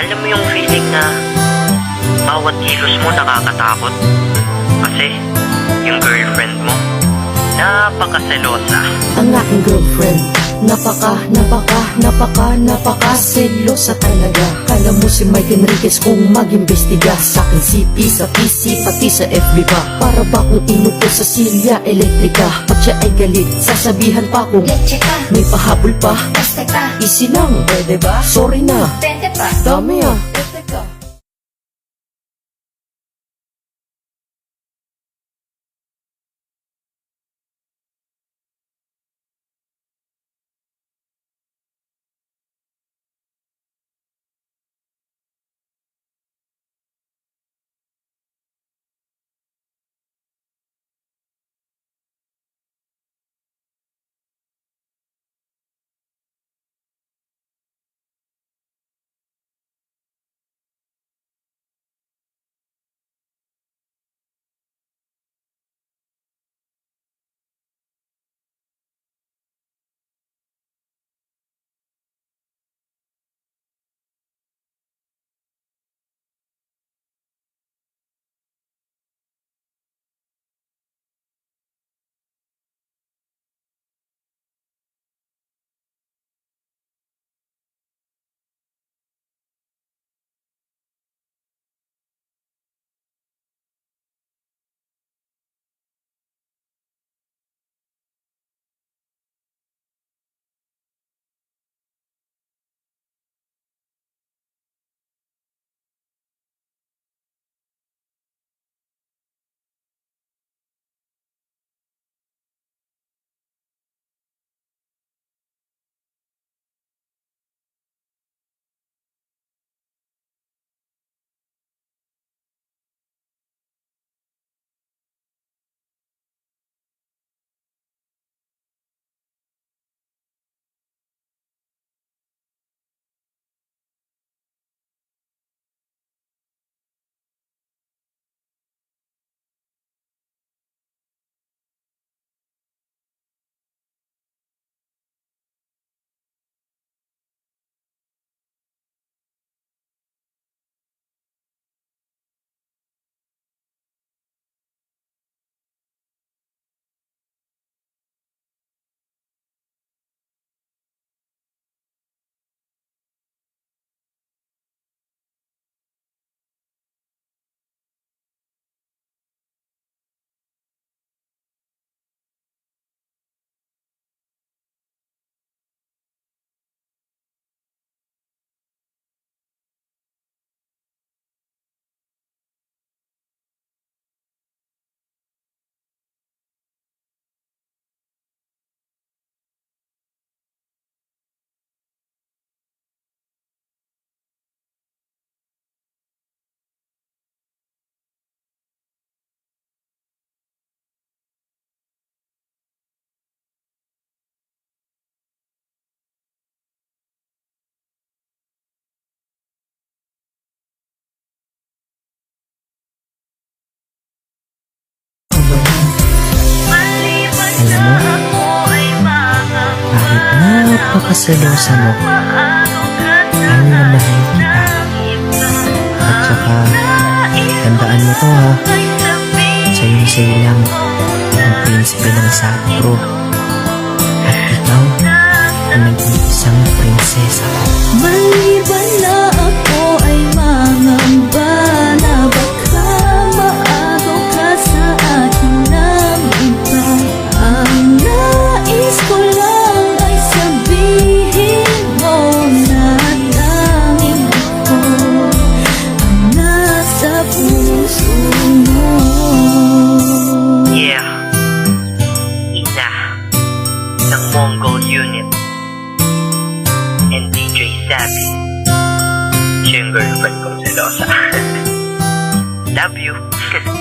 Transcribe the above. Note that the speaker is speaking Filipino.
Alam mo yung feeling na bawat kilos mo nakakatakot? Kasi yung girlfriend mo, napakaselosa. Ang aking girlfriend Napaka, napaka, napaka, napaka Selosa talaga. Kala mo si Mike Enriquez kung mag-imbestiga Sa akin CP, sa PC, pati sa FB pa Para ba kung inupo sa silya elektrika? Pag siya ay galit, sasabihan pa kung Leche ka, May pahabol pa, basta ka, easy lang Pwede ba? Sorry na, pwede pa. dami ah napakaselosa mo, ayaw na mahal kita. At saka, tandaan mo to ha, sa'yo sa'yo lang ang prinsipe ng Sagro. At ikaw, ang nag-iisang prinsesa ko. Yung girlfriend kong selosa. Love you.